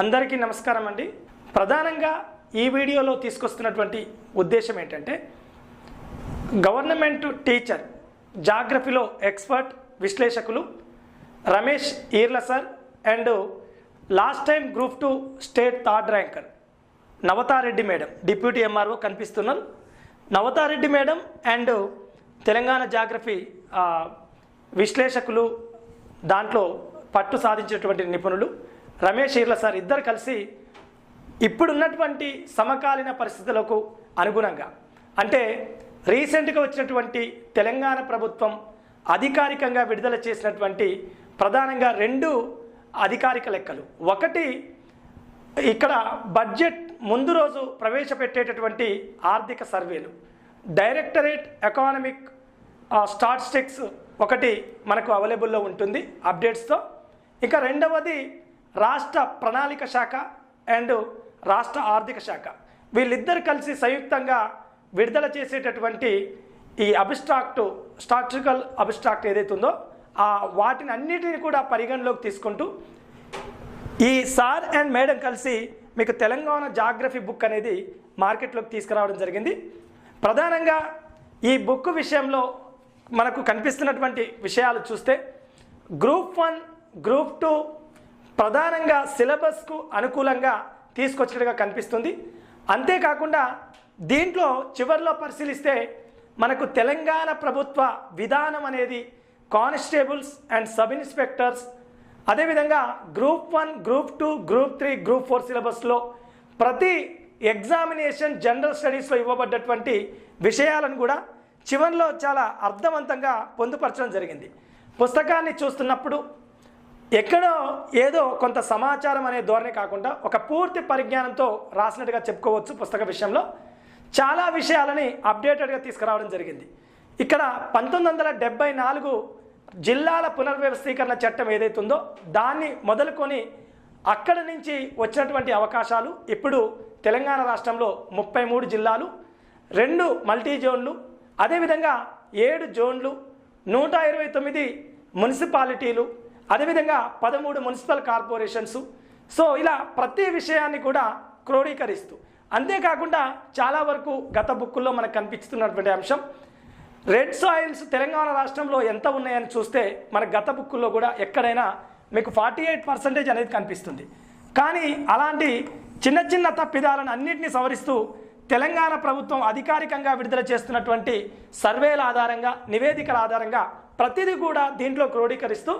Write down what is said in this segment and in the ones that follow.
అందరికీ నమస్కారం అండి. ప్రధానంగా ఈ వీడియోలో తీసుకొస్తున్నటువంటి ఉద్దేశం ఏంటంటే గవర్నమెంట్ టీచర్ జాగ్రఫీలో ఎక్స్పర్ట్ విశ్లేషకులు Ramesh Eerla sir and last time group two state third ranker Navatha Reddy madam deputy MRO కనిపిస్తున్నారు. Navatha Reddy madam and Telangana geography విశ్లేషకులు దాంట్లో పట్టు సాధించినటువంటి నిపుణులు రమేష్ ఇర్ల సార్ ఇద్దరు కలిసి ఇప్పుడున్నటువంటి సమకాలీన పరిస్థితులకు అనుగుణంగా అంటే రీసెంట్గా వచ్చినటువంటి తెలంగాణ ప్రభుత్వం అధికారికంగా విడుదల చేసినటువంటి ప్రధానంగా రెండు అధికారిక లెక్కలు. ఒకటి ఇక్కడ బడ్జెట్ ముందు రోజు ప్రవేశపెట్టేటటువంటి ఆర్థిక సర్వేలు. డైరెక్టరేట్ ఎకానమిక్ స్టాటిస్టిక్స్ ఒకటి మనకు అవైలబుల్లో ఉంటుంది అప్డేట్స్తో. ఇక రెండవది రాష్ట్ర ప్రణాళిక శాఖ అండ్ రాష్ట్ర ఆర్థిక శాఖ. వీళ్ళిద్దరు కలిసి సంయుక్తంగా విడుదల చేసేటటువంటి ఈ అబ్స్ట్రాక్ట్ స్టాటిస్టికల్ అబ్స్ట్రాక్ట్ ఏదైతే ఉందో ఆ వాటిని అన్నిటిని కూడా పరిగణలోకి తీసుకుంటూ ఈ సార్ అండ్ మేడం కలిసి మీకు తెలంగాణ జాగ్రఫీ బుక్ అనేది మార్కెట్లోకి తీసుకురావడం జరిగింది. ప్రధానంగా ఈ బుక్ విషయంలో మనకు కనిపిస్తున్నటువంటి విషయాలు చూస్తే గ్రూప్ వన్ గ్రూప్ టూ ప్రధానంగా సిలబస్కు అనుకూలంగా తీసుకొచ్చినట్టుగా కనిపిస్తుంది. అంతేకాకుండా దీంట్లో చివరిలో పరిశీలిస్తే మనకు తెలంగాణ ప్రభుత్వ విధానం అనేది కానిస్టేబుల్స్ అండ్ సబ్ ఇన్స్పెక్టర్స్ అదేవిధంగా group one group two group three group four సిలబస్లో ప్రతి ఎగ్జామినేషన్ జనరల్ స్టడీస్లో ఇవ్వబడ్డటువంటి విషయాలను కూడా చివరిలో చాలా అర్థవంతంగా పొందుపరచడం జరిగింది. పుస్తకాన్ని చూస్తున్నప్పుడు ఎక్కడో ఏదో కొంత సమాచారం అనే ధోరణి కాకుండా ఒక పూర్తి పరిజ్ఞానంతో రాసినట్టుగా చెప్పుకోవచ్చు పుస్తక విషయంలో. చాలా విషయాలని అప్డేటెడ్గా తీసుకురావడం జరిగింది. ఇక్కడ పంతొమ్మిది వందల డెబ్బై నాలుగు జిల్లాల పునర్వ్యవస్థీకరణ చట్టం ఏదైతే ఉందో దాన్ని మొదలుకొని అక్కడ నుంచి వచ్చినటువంటి అవకాశాలు ఇప్పుడు తెలంగాణ రాష్ట్రంలో ముప్పై మూడు జిల్లాలు రెండు మల్టీ జోన్లు అదేవిధంగా ఏడు జోన్లు నూట ఇరవై తొమ్మిది మున్సిపాలిటీలు అదేవిధంగా పదమూడు మున్సిపల్ కార్పొరేషన్స్. సో ఇలా ప్రతి విషయాన్ని కూడా క్రోడీకరిస్తూ. అంతేకాకుండా చాలా వరకు గత బుక్కుల్లో మనకు కనిపిస్తున్నటువంటి అంశం రెడ్ సాయిల్స్ తెలంగాణ రాష్ట్రంలో ఎంత ఉన్నాయని చూస్తే మన గత బుక్కుల్లో కూడా ఎక్కడైనా మీకు ఫార్టీ ఎయిట్ పర్సెంటేజ్ అనేది కనిపిస్తుంది. కానీ అలాంటి చిన్న చిన్న తప్పిదాలను అన్నింటినీ సవరిస్తూ తెలంగాణ ప్రభుత్వం అధికారికంగా విడుదల చేస్తున్నటువంటి సర్వేల ఆధారంగా నివేదికల ఆధారంగా ప్రతిదీ కూడా దీంట్లో క్రోడీకరిస్తూ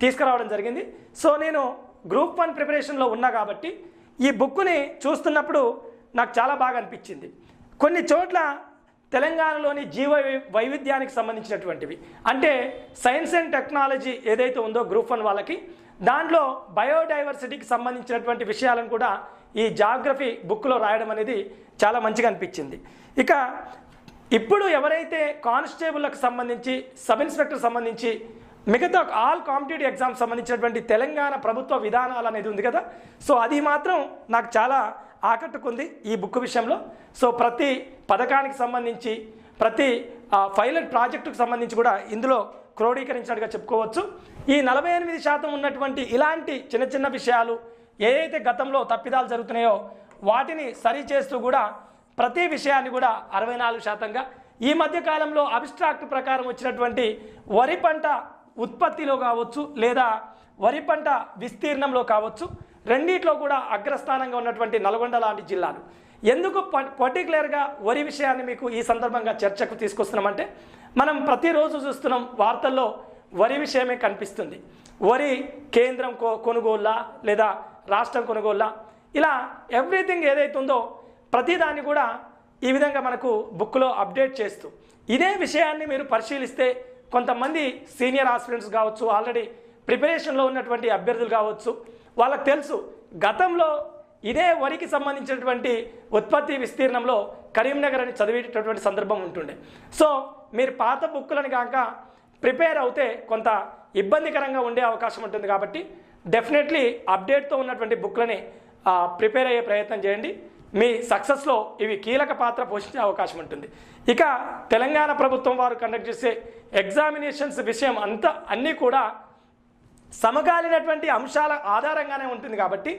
తీసుకురావడం జరిగింది. సో నేను గ్రూప్ వన్ ప్రిపరేషన్లో ఉన్నా కాబట్టి ఈ బుక్ని చూస్తున్నప్పుడు నాకు చాలా బాగా అనిపించింది. కొన్ని చోట్ల తెలంగాణలోని జీవ వై- వైవిధ్యానికి సంబంధించినటువంటివి. అంటే సైన్స్ అండ్ టెక్నాలజీ ఏదైతే ఉందో గ్రూప్ వన్ వాళ్ళకి దాంట్లో బయోడైవర్సిటీకి సంబంధించినటువంటి విషయాలను కూడా ఈ జాగ్రఫీ బుక్లో రాయడం అనేది చాలా మంచిగా అనిపించింది. ఇక ఇప్పుడు ఎవరైతే కానిస్టేబుల్లకు సంబంధించి సబ్ ఇన్స్పెక్టర్ సంబంధించి మిగతా ఆల్ కాంపిటేటివ్ ఎగ్జామ్స్ సంబంధించినటువంటి తెలంగాణ ప్రభుత్వ విధానాలు అనేది ఉంది కదా. సో అది మాత్రం నాకు చాలా ఆకట్టుకుంది ఈ బుక్ విషయంలో. సో ప్రతి పథకానికి సంబంధించి ప్రతి పైలట్ ప్రాజెక్టుకు సంబంధించి కూడా ఇందులో క్రోడీకరించినట్టుగా చెప్పుకోవచ్చు. ఈ నలభై ఎనిమిది శాతం ఉన్నటువంటి ఇలాంటి చిన్న చిన్న విషయాలు ఏదైతే గతంలో తప్పిదాలు జరుగుతున్నాయో వాటిని సరి చేస్తూ కూడా ప్రతి విషయాన్ని కూడా అరవై నాలుగు శాతంగా. ఈ మధ్యకాలంలో అబిస్ట్రాక్ట్ అబ్స్ట్రాక్ట్ ప్రకారం వచ్చినటువంటి వరి పంట ఉత్పత్తిలో కావచ్చు లేదా వరి పంట విస్తీర్ణంలో కావచ్చు రెండిట్లో కూడా అగ్రస్థానంగా ఉన్నటువంటి నల్గొండ లాంటి జిల్లాలు. ఎందుకు ప- పర్టికులర్గా వరి విషయాన్ని మీకు ఈ సందర్భంగా చర్చకు తీసుకొస్తున్నామంటే మనం ప్రతిరోజు చూస్తున్నాం వార్తల్లో వరి విషయమే కనిపిస్తుంది. వరి కేంద్రం కొ కొనుగోళ్ళ లేదా రాష్ట్రం కొనుగోళ్ళ. ఇలా ఎవ్రీథింగ్ ఏదైతుందో ప్రతిదాన్ని కూడా ఈ విధంగా మనకు బుక్లో అప్డేట్ చేస్తూ. ఇదే విషయాన్ని మీరు పరిశీలిస్తే కొంతమంది సీనియర్ ఆస్పిరెంట్స్ కావచ్చు ఆల్రెడీ ప్రిపరేషన్లో ఉన్నటువంటి అభ్యర్థులు కావచ్చు వాళ్ళకు తెలుసు గతంలో ఇదే వరికి సంబంధించినటువంటి ఉత్పత్తి విస్తీర్ణంలో కరీంనగర్ అని చదివేటటువంటి సందర్భం ఉంటుండే. సో మీరు పాత బుక్కులను కాక ప్రిపేర్ అవుతే కొంత ఇబ్బందికరంగా ఉండే అవకాశం ఉంటుంది కాబట్టి డెఫినెట్లీ అప్డేట్తో ఉన్నటువంటి బుక్లని ప్రిపేర్ అయ్యే ప్రయత్నం చేయండి. మీ సక్సెస్లో ఇవి కీలక పాత్ర పోషించే అవకాశం ఉంటుంది. ఇక తెలంగాణ ప్రభుత్వం వారు కండక్ట్ చేసే ఎగ్జామినేషన్స్ విషయం అంతా అన్నీ కూడా సమకాలీనటువంటి అంశాల ఆధారంగానే ఉంటుంది కాబట్టి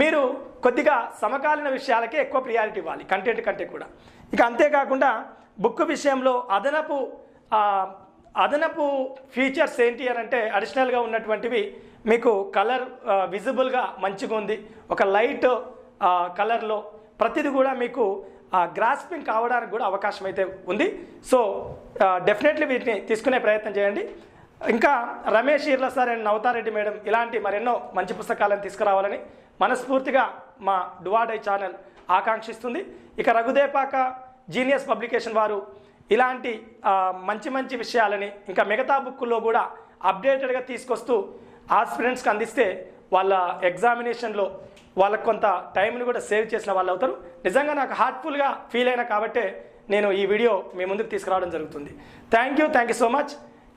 మీరు కొద్దిగా సమకాలీన విషయాలకే ఎక్కువ ప్రియారిటీ ఇవ్వాలి కంటెంట్ కంటే కూడా. ఇక అంతేకాకుండా బుక్ విషయంలో అదనపు అదనపు ఫీచర్స్ ఏంటి అని అంటే అడిషనల్గా ఉన్నటువంటివి మీకు కలర్ విజిబుల్గా మంచిగా ఉంది. ఒక లైట్ కలర్లో ప్రతిదీ కూడా మీకు గ్రాస్పింగ్ కావడానికి కూడా అవకాశం అయితే ఉంది. సో డెఫినెట్లీ వీటిని తీసుకునే ప్రయత్నం చేయండి. ఇంకా Ramesh Eerla sir and Navatha Reddy madam ఇలాంటి మరెన్నో మంచి పుస్తకాలను తీసుకురావాలని మనస్ఫూర్తిగా మా డువాడై ఛానల్ ఆకాంక్షిస్తుంది. ఇక రఘుదేపాక జీనియస్ పబ్లికేషన్ వారు ఇలాంటి మంచి మంచి విషయాలని ఇంకా మిగతా బుక్కుల్లో కూడా అప్డేటెడ్గా తీసుకొస్తూ ఆస్పిరెంట్స్కి అందిస్తే వాళ్ళ ఎగ్జామినేషన్లో వాళ్ళకు కొంత టైంని కూడా సేవ్ చేసిన వాళ్ళు అవుతారు. నిజంగా నాకు హార్ట్ఫుల్గా ఫీల్ అయినా కాబట్టే నేను ఈ వీడియో మీ ముందుకు తీసుకురావడం జరుగుతుంది. Thank you thank you so much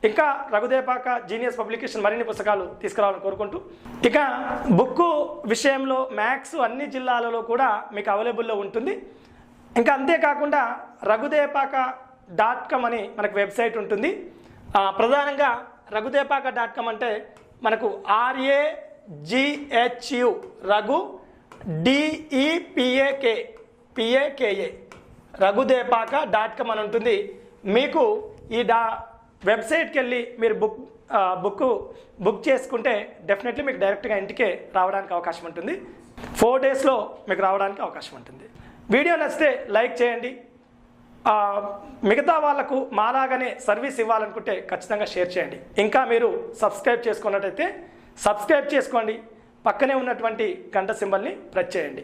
ఇంకా రఘుదేపాక జీనియస్ పబ్లికేషన్ మరిన్ని పుస్తకాలు తీసుకురావాలని కోరుకుంటూ ఇక బుక్ విషయంలో మ్యాథ్స్ అన్ని జిల్లాలలో కూడా మీకు అవైలబుల్లో ఉంటుంది. ఇంకా అంతేకాకుండా రఘుదేపాక డాట్ కామ్ అని మనకు వెబ్సైట్ ఉంటుంది. ప్రధానంగా రఘుదేపాక డాట్ కామ్ అంటే మనకు R A G H U Raghu D E P A K P A K A Raghudepaka dot com అని ఉంటుంది. మీకు ఈ డా వెబ్సైట్కి వెళ్ళి మీరు బుక్ బుక్ బుక్ చేసుకుంటే డెఫినెట్లీ మీకు డైరెక్ట్గా ఇంటికే రావడానికి అవకాశం ఉంటుంది. ఫోర్ డేస్లో మీకు రావడానికి అవకాశం ఉంటుంది. వీడియో నచ్చితే లైక్ చేయండి. మిగతా వాళ్ళకు మాలాగానే సర్వీస్ ఇవ్వాలనుకుంటే ఖచ్చితంగా షేర్ చేయండి. ఇంకా మీరు సబ్స్క్రైబ్ చేసుకున్నట్టయితే సబ్స్క్రైబ్ చేసుకోండి. పక్కనే ఉన్నటువంటి గంట సింబల్ని ప్రెస్ చేయండి.